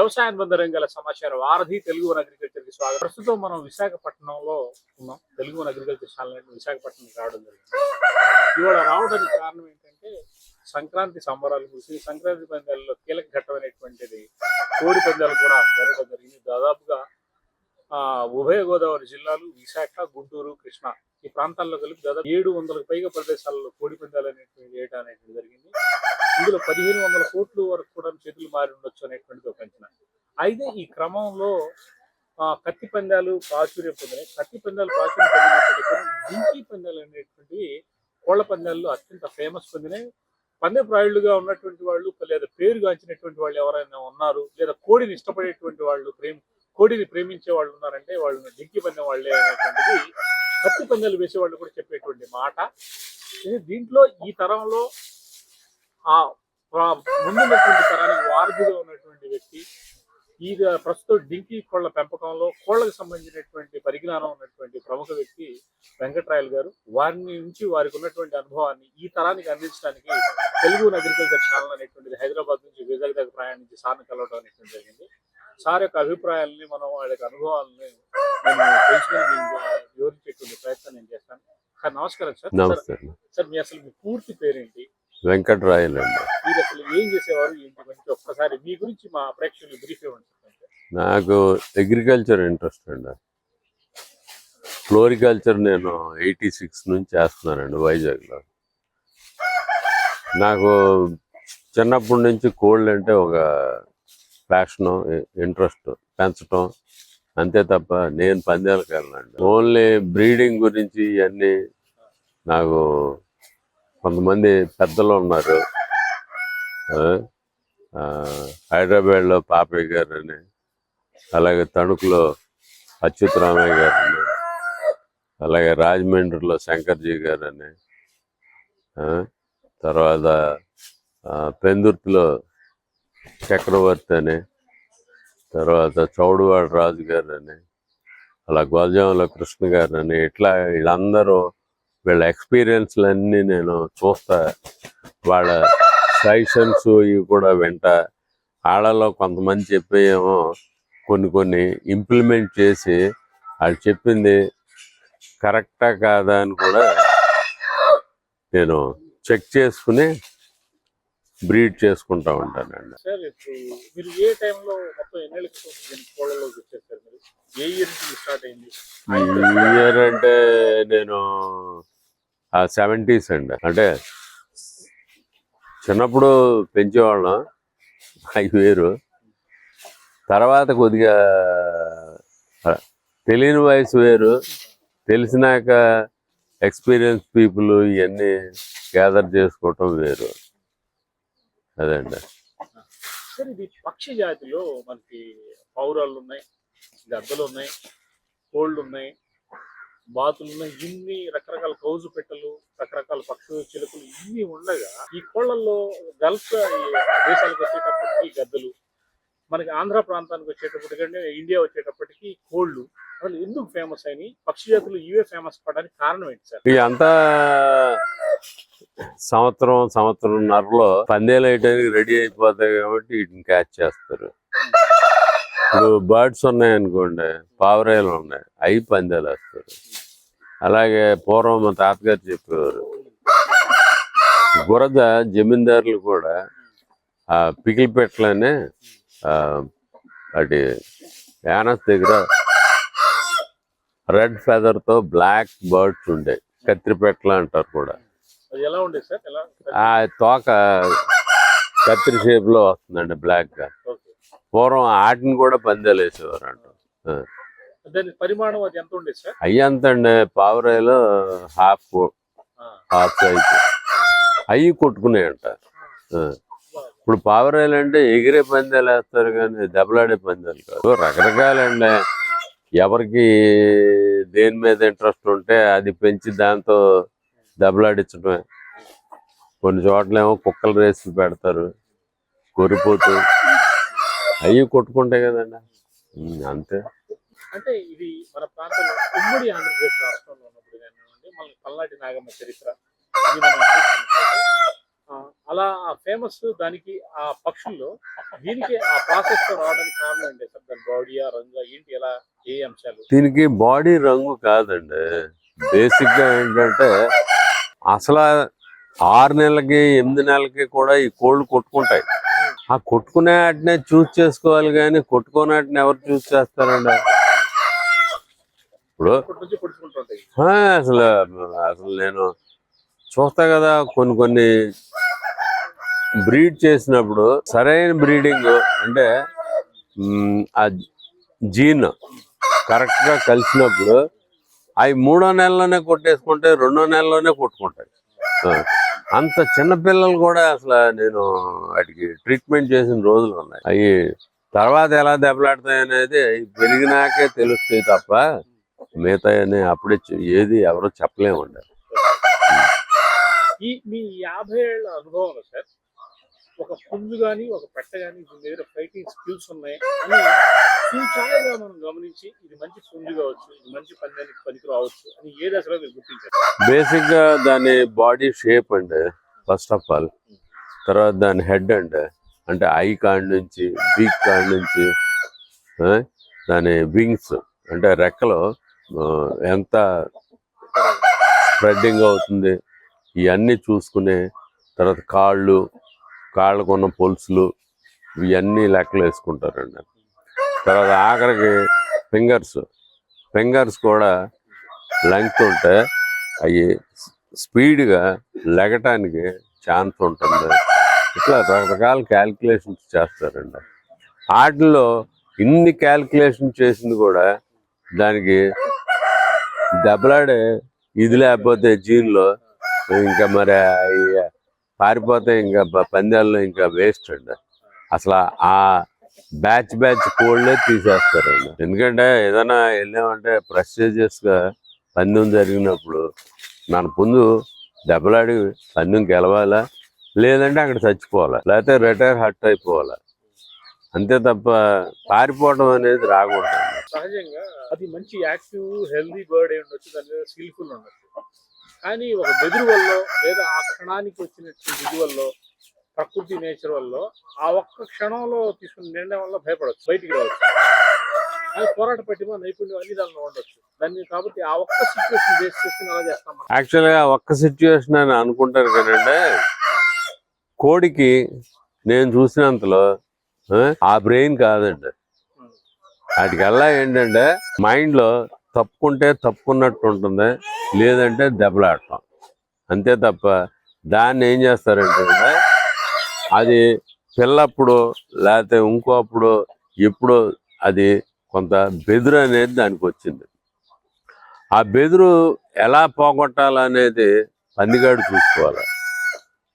వ్యవసాయ అనుబంధ గల సమాచారం. వారధి తెలుగు వన్ అగ్రికల్చర్కి స్వాగతం. ప్రస్తుతం మనం విశాఖపట్నంలో ఉన్నాం. Telugu one agriculture channel Visakhapatnam రావడం జరిగింది. ఇవాళ రావడానికి కారణం ఏంటంటే సంక్రాంతి సంబరాలు ముగిసి సంక్రాంతి పందాలలో కీలక ఘట్టమైనటువంటిది కోడి పందాలు కూడా జరగడం జరిగింది. దాదాపుగా ఆ, ఉభయ గోదావరి జిల్లాలు విశాఖ గుంటూరు కృష్ణా ఈ ప్రాంతాల్లో కలిపి దాదాపు ఏడు వందలకు పైగా ప్రదేశాలలో కోడి పందాలు అనేటువంటి వేయటం అనేటువంటి జరిగింది. ఇందులో పదిహేను వందల కోట్లు వరకు కూడా చేతులు మారి ఉండొచ్చు అనేటువంటిది ఒక అంచనా. అయితే ఈ క్రమంలో కత్తి పందాలు ప్రాచుర్యం పొందినాయి. కత్తి పందాలు ప్రాచుర్యం పొందినప్పటికీ డింకీ పందాలు అనేటువంటివి కోళ్ళ పందాల్లో అత్యంత ఫేమస్ పొందినాయి. పందె ఉన్నటువంటి వాళ్ళు లేదా పేరుగాంచినటువంటి వాళ్ళు ఎవరైనా ఉన్నారు లేదా కోడిని ఇష్టపడేటువంటి వాళ్ళు ప్రేమ కోడిని ప్రేమించే వాళ్ళు ఉన్నారంటే వాళ్ళు డింకి పందెం వాళ్ళే అనేటువంటిది కత్తి పందాలు వేసే వాళ్ళు కూడా చెప్పేటువంటి మాట. ఇది దీంట్లో ఈ తరంలో ఆ ముందున్నటువంటి తరానికి వారధిగా ఉన్నటువంటి వ్యక్తి ఈ ప్రస్తుతం డింకి కోళ్ళ పెంపకంలో కోళ్ళకు సంబంధించినటువంటి పరిజ్ఞానం ఉన్నటువంటి ప్రముఖ వ్యక్తి వెంకట్రాయలు గారు. వారిని నుంచి వారికి ఉన్నటువంటి అనుభవాన్ని ఈ తరానికి అందించడానికి తెలుగు అగ్రికల్చర్ ఛానల్ అనేటువంటిది హైదరాబాద్ నుంచి విజయ్ దగ్గర ప్రయాణించి సార్ని కలవడం అనేటువంటి జరిగింది. సార్ యొక్క అభిప్రాయాలని మనం వాళ్ళ యొక్క అనుభవాలని నేను తెలుసుకుని వివరించేటువంటి ప్రయత్నం నేను చేస్తాను. సార్ నమస్కారం సార్ సార్ మీ అసలు మీ పూర్తి పేరేంటి? వెంకట్రాయలు అండి. నాకు అగ్రికల్చర్ ఇంట్రెస్ట్ అండి. ఫ్లోరికల్చర్ నేను ఎయిటీ సిక్స్ నుంచి చేస్తున్నానండి వైజాగ్లో. నాకు చిన్నప్పటి నుంచి కోళ్ళు అంటే ఒక ప్యాషను ఇంట్రెస్ట్ పెంచటం అంతే తప్ప నేను పందాలకు వెళ్ళనండి. ఓన్లీ బ్రీడింగ్ గురించి ఇవన్నీ నాకు కొంతమంది పెద్దలు ఉన్నారు. ఆ, ఆ, హైదరాబాద్లో పాపయ్య గారు అని అలాగే తణుకులో అచ్యుతరామయ్య గారు అని అలాగే రాజమండ్రిలో శంకర్జీ గారు అని ఆ, తర్వాత ఆ, పెందుర్తిలో చక్రవర్తి అని తర్వాత చౌడువాడ రాజు గారు అని అలా గోల్జాంలో కృష్ణ గారు అని ఇట్లా వీళ్ళందరూ వీళ్ళ ఎక్స్పీరియన్స్లన్నీ నేను చూస్తా. వాళ్ళ సజెషన్స్ ఇవి కూడా వింటా. వాళ్ళలో కొంతమంది చెప్పేమో కొన్ని కొన్ని ఇంప్లిమెంట్ చేసి వాళ్ళు చెప్పింది కరెక్టా కాదా అని కూడా నేను చెక్ చేసుకుని బ్రీడ్ చేసుకుంటా ఉంటానండి. సార్ ఇప్పుడు మీరు ఏ టైంలో మొత్తం ఎన్నేళ్ళ క్రితం దీని కోళ్ళలోకి వచ్చేసారు మీరు. ఏ ఇయర్ నుంచి స్టార్ట్ అయింది? ఈ ఇయర్ అంటే నేను ఆ సెవెంటీస్ అండి. అంటే చిన్నప్పుడు పెంచేవాళ్ళం. అవి వేరు తర్వాత కొద్దిగా తెలియని వయసు వేరు. తెలిసినాక ఎక్స్పీరియన్స్ పీపుల్ ఇవన్నీ గ్యాదర్ చేసుకోవటం వేరు. అదండి సార్ ఇది పక్షి జాతిలో. మనకి పౌరాలు ఉన్నాయి గద్దలు ఉన్నాయి కోళ్ళు ఉన్నాయి బాతులు ఉన్నాయి. ఇన్ని రకరకాల కౌజు పెట్టలు రకరకాల పక్షులు చిలుకలు ఇన్ని ఉండగా ఈ కోళ్ళల్లో గల్ఫ్ దేశాలకు వచ్చేటప్పటికి గద్దలు మనకి ఆంధ్ర ప్రాంతానికి వచ్చేటప్పటికంటే ఇండియా వచ్చేటప్పటికి కోళ్ళు. అసలు ఎందుకు ఫేమస్ అయినాయి? పక్షి జాతులు ఇవే ఫేమస్ పడడానికి కారణం ఏంటి సార్? ఇదంతా సంవత్సరం సంవత్సరంన్నరలో పందేలు వేయడానికి రెడీ అయిపోతాయి కాబట్టి వీటిని క్యాచ్ చేస్తారు. ఇప్పుడు బర్డ్స్ ఉన్నాయనుకోండి పావురాయలు ఉన్నాయి అవి పందేలు వేస్తారు. అలాగే పూర్వం మా తాతగారు చెప్పేవారు. బురద జమీందారులు కూడా ఆ పికిల్ పెట్టలనే అటు యానస్ దగ్గర రెడ్ ఫెదర్తో బ్లాక్ బర్డ్స్ ఉండే కత్తిరిపెట్టలు అంటారు కూడా. ఆ తోక కత్తిరి షేప్లో వస్తుందండి బ్లాక్గా. పూర్వం ఆటిని కూడా పందాలు వేసేవారు అంట. పరిమాణం అది ఎంత ఉండేది సార్? అయ్యి పావురాయిలో హాఫ్ హాఫ్ సైజ్ అవి కొట్టుకున్నాయంట. ఆ. ఇప్పుడు పావురాయిలు అంటే ఎగిరే పందాలు వేస్తారు కానీ దెబ్బలాడే పందాలు కాదు. రకరకాలండి. ఎవరికి దేని మీద ఇంట్రెస్ట్ ఉంటే అది పెంచి దాంతో దెబ్బలాడించడమే కొన్ని చోట్లేమో కుక్కలు రేసి పెడతారు కొరిపోతూ. అవి కొట్టుకుంటాయి కదండి. అంతే. అంటే ఇది మన ప్రాంతంలో ఉమ్మడి ఆంధ్రప్రదేశ్ రాష్ట్రంలో ఉన్నప్పుడు కానివ్వండి మన పల్నాటి నాగమ్మ చరిత్ర ఇది మనం అలా ఆ ఫేమస్ దానికి ఆ పక్షుల్లో దీనికి ఆ ప్రాసెస్ రావడానికి కారణం ఏంటి? సార్ దాని బాడీయా రంగా ఏంటి? ఎలా ఏ అంశాలు? దీనికి బాడీ రంగు కాదండి. బేసిక్గా ఏంటంటే అసలు ఆరు నెలలకి ఎనిమిది నెలలకి కూడా ఈ కోళ్ళు కొట్టుకుంటాయి. ఆ కొట్టుకునే వాటినే చూస్ చేసుకోవాలి కానీ కొట్టుకునే వాటిని ఎవరు చూస్ చేస్తారండి? ఇప్పుడు అసలు అసలు నేను చూస్తా కదా కొన్ని కొన్ని బ్రీడ్ చేసినప్పుడు సరైన బ్రీడింగ్ అంటే ఆ జీన్ కరెక్ట్గా కలిసినప్పుడు అవి మూడో నెలలోనే కొట్టేసుకుంటే రెండో నెలలోనే కొట్టుకుంటాయి. అంత చిన్న పిల్లలు కూడా అసలు నేను వాటికి ట్రీట్మెంట్ చేసిన రోజులు ఉన్నాయి. అవి తర్వాత ఎలా దెబ్బలాడతాయి అనేది అవి పెరిగినాకే తెలుస్తాయి తప్ప మిగతా అప్పుడే ఏది ఎవరో చెప్పలేమండి. ఈ మీ యాభై ఏళ్ళ అనుభవం సార్ ఒక పుంజు కానీ ఒక పెట్ట కానీ దీని దగ్గర ఫైటింగ్ స్కిల్స్ ఉన్నాయి అని చూచాయగా మనం గమనించి ఇది మంచి పుంజు కావచ్చు ఇది మంచి పందానికి పనికి రావచ్చు అని ఏ దశలో మీరు గుర్తించారు? బేసిక్గా దాని బాడీ షేప్ అండి ఫస్ట్ ఆఫ్ ఆల్ తర్వాత దాని హెడ్ అండి అంటే ఐ కాండ్ నుంచి బీక్ కాండ్ నుంచి దాని వింగ్స్ అంటే రెక్కలు ఎంత స్ప్రెడ్డింగ్ అవుతుంది ఇవన్నీ చూసుకునే తర్వాత కాళ్ళు కాళ్ళకు ఉన్న పొలుసులు ఇవన్నీ లెక్కలు వేసుకుంటారండి. తర్వాత ఆఖరికి ఫింగర్స్. ఫింగర్స్ కూడా లెంగ్త్ ఉంటే అవి స్పీడ్గా లెగటానికి ఛాన్స్ ఉంటుంది. ఇట్లా రకరకాల క్యాల్కులేషన్స్ చేస్తారండి. వాటిల్లో ఇన్ని క్యాల్కులేషన్ చేసింది కూడా దానికి దెబ్బలాడే ఇది లేకపోతే జీన్లో ఇంకా మరి అవి పారిపోతే ఇంకా పందాల్లో ఇంకా వేస్ట్ అండి. అసలు ఆ బ్యాచ్ బ్యాచ్ కోళ్ళే తీసేస్తారండి. ఎందుకంటే ఏదైనా వెళ్ళామంటే ప్రెస్టేజియస్గా పందెం జరిగినప్పుడు మన ముందు దెబ్బలాడి పందెం గెలవాలా? లేదంటే అక్కడ చచ్చిపోవాలా? లేకపోతే రిటైర్ హట్ అయిపోవాలా? అంతే తప్ప పారిపోవడం అనేది రాకూడదు సహజంగా అది మంచి యాక్టివ్ హెల్దీ బర్డ్ అయి ఉండొచ్చు దాని మీద స్కిల్ఫుల్ ఉండొచ్చు. కానీ ఒక బెదురు వల్ల లేదా ఆ క్షణానికి వచ్చినట్టు ఇది వల్ల ప్రకృతి నేచర్ వల్ల ఆ ఒక్క క్షణంలో తీసుకున్న నిర్ణయం వల్ల భయపడవచ్చు బయటికి రావచ్చు. అది పోరాట పట్టిమ నైపుణ్యం అన్ని దానిలో ఉండొచ్చు. దాన్ని కాబట్టి ఆ ఒక్క సిచ్యువేషన్ బేస్ చేసుకుని అలా చేస్తాం యాక్చువల్గా ఒక్క సిచ్యువేషన్ అని అనుకుంటారు కానండి కోడికి నేను చూసినంతలో ఆ, ఆ బ్రెయిన్ కాదండి. వాటికల్లా ఏంటంటే మైండ్లో తప్పుకుంటే తప్పుకున్నట్టు ఉంటుంది లేదంటే దెబ్బలాడటం అంతే తప్ప దాన్ని ఏం చేస్తారంటే అది పిల్లప్పుడు లేకపోతే ఇంకోప్పుడు ఎప్పుడు అది కొంత బెదురు అనేది దానికి వచ్చింది. ఆ బెదురు ఎలా పోగొట్టాలనేది పందిగాడు చూసుకోవాలి.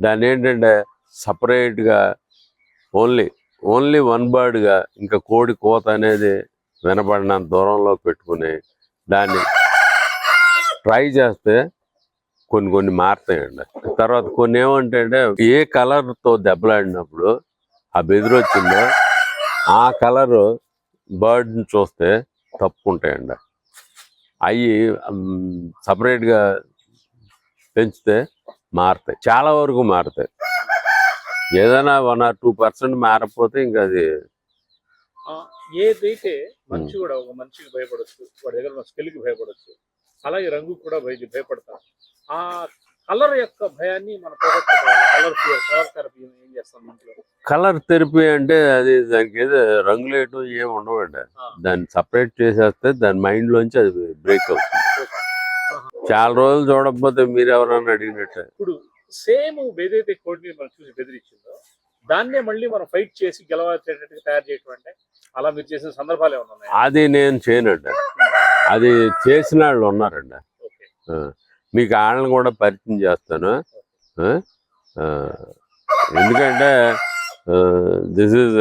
దాన్ని ఏంటంటే సపరేట్గా ఓన్లీ ఓన్లీ వన్ బర్డ్గా ఇంకా కోడి కోత అనేది వినబడినంత దూరంలో పెట్టుకుని దాన్ని ట్రై చేస్తే కొన్ని కొన్ని మారుతాయండి. తర్వాత కొన్ని ఏమంటాయంటే ఏ కలర్తో దెబ్బలాడినప్పుడు ఆ బెదిరొచ్చిందో ఆ కలరు బర్డ్ని చూస్తే తప్పు ఉంటాయండి అవి సపరేట్గా పెంచితే మారుతాయి. చాలా వరకు మారుతాయి. ఏదైనా వన్ ఆర్ టూ పర్సెంట్ మారకపోతే ఇంకా అది ఏదైతే మనిషి కూడా ఒక మనిషికి భయపడొచ్చు వాడి దగ్గర ఉన్న స్కిల్కి భయపడొచ్చు అలాగే రంగు కూడా భయ భయపడతాం. ఆ కలర్ యొక్క భయాన్ని మనం కలర్ కలర్ థెరపీ ఏం చేస్తాం ఇంట్లో కలర్ థెరపీ అంటే అది దానికి ఏదో రంగులేయటం ఏమి ఉండవండి. దాన్ని సపరేట్ చేసేస్తే దాని మైండ్ లోంచి అది బ్రేక్ అవుతుంది. చాలా రోజులు చూడకపోతే మీరు ఎవరన్నా అడిగినట్టే. ఇప్పుడు సేమ్ ఏదైతే కోడిని మనం చూసి బెదిరించిందో దాన్నే మళ్ళీ మనం ఫైట్ చేసి గెలవచ్చేటట్టుగా తయారు చేయటం అంటే అలా మీరు చేసిన సందర్భాలు ఏమైనా ఉన్నాయి? అది నేను చేయనండి. అది చేసిన వాళ్ళు ఉన్నారండి. మీకు వాళ్ళని కూడా పరిచయం చేస్తాను. ఎందుకంటే దిస్ ఇస్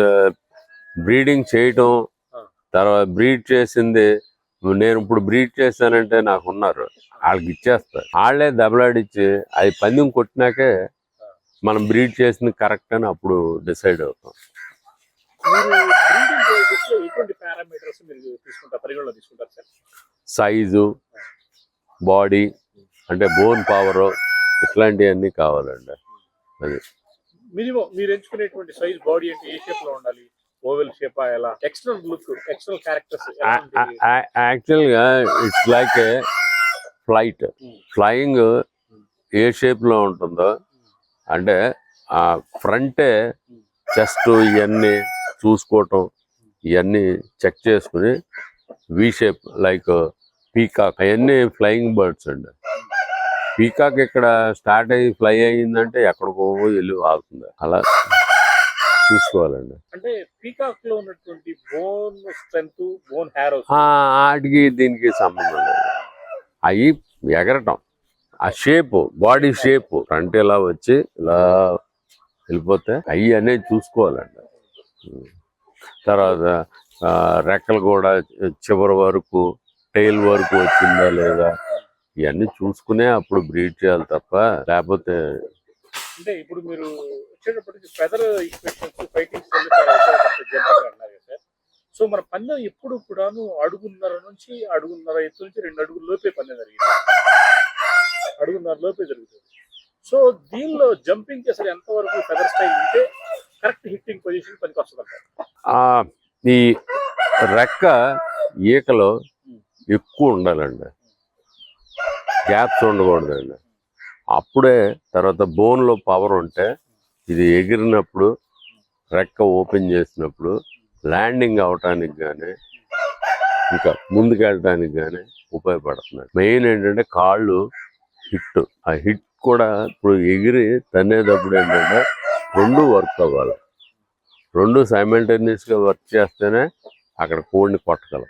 బ్రీడింగ్ చేయటం తర్వాత బ్రీడ్ చేసింది. నేను ఇప్పుడు బ్రీడ్ చేశానంటే నాకు ఉన్నారు. వాళ్ళకి ఇచ్చేస్తారు వాళ్ళే దెబ్బలాడిచ్చి అది పందెం కొట్టినాకే మనం బ్రీడ్ చేసింది కరెక్ట్ అని అప్పుడు డిసైడ్ అవుతాం. సైజు బాడీ అంటే బోన్ పవర్ ఇట్లాంటివన్నీ కావాలండి. అది. మినిమం మీరు ఎంచుకునేటువంటి సైజ్ బాడీ అంటే ఏ షేప్లో ఉండాలి? ఓవెల్ షేప్ ఎలా? ఎక్స్టర్నల్ లుక్ ఎక్స్టర్నల్ క్యారెక్టర్స్ యాక్చువల్గా it's like a flight. Flying ఏ షేప్లో ఉంటుందో అంటే ఆ ఫ్రంటే చెస్ట్ ఇవన్నీ చూసుకోవటం ఇవన్నీ చెక్ చేసుకుని వి షేప్ లైక్ పీకాక్ అవన్నీ ఫ్లయింగ్ బర్డ్స్ అండి. పీకాక్ ఇక్కడ స్టార్ట్ అయ్యి ఫ్లై అయ్యిందంటే ఎక్కడికో వెళ్ళి ఆగుతుంది. అలా చూసుకోవాలండి. అంటే పీకాక్లో ఉన్నటువంటి బోన్ స్ట్రెంత్ బోన్ హెయిర్ వాటికి దీనికి సంబంధం లేదు. అవి ఎగరటం. ఆ షేప్ బాడీ షేప్ ఫ్రంట్ ఇలా వచ్చి ఇలా వెళ్ళిపోతే అవి అనేది చూసుకోవాలండి తర్వాత రెక్కలు కూడా చివరి వరకు టైల్ వరకు వచ్చిందా లేదా ఇవన్నీ చూసుకునే అప్పుడు బ్రీడ్ చేయాలి తప్ప లేకపోతే అంటే ఇప్పుడు మీరు వచ్చేటప్పటికి ఫెదర్ ఈక్వేషన్స్ ఫైటింగ్స్ సో మన పందెం ఎప్పుడు కూడాను అడుగున్నర నుంచి అడుగున్నర ఎత్తు నుంచి రెండు అడుగుల లోపే పందెం జరిగింది. అడుగున్నర లోపే జరుగుతుంది. సో దీనిలో జంపింగ్ అసలు ఎంతవరకు ఫెదర్ స్టైల్ ఉంటే కరెక్ట్ హిట్టింగ్ పొజిషన్ పనికి వస్తుంది ఈ రెక్క ఈకలో ఎక్కువ ఉండాలండి. గ్యాప్స్ ఉండకూడదండి అప్పుడే తర్వాత బోన్లో పవర్ ఉంటే ఇది ఎగిరినప్పుడు రెక్క ఓపెన్ చేసినప్పుడు ల్యాండింగ్ అవటానికి కానీ ఇంకా ముందుకెళ్ళటానికి కానీ ఉపయోగపడుతుంది. మెయిన్ ఏంటంటే కాళ్ళు హిట్. ఆ హిట్ కూడా ఇప్పుడు ఎగిరి తన్నేటప్పుడు ఏంటంటే రెండు వర్క్ అవ్వాలి. రెండు సైమల్టేనియస్గా వర్క్ చేస్తేనే అక్కడ కోడిని కొట్టగలం.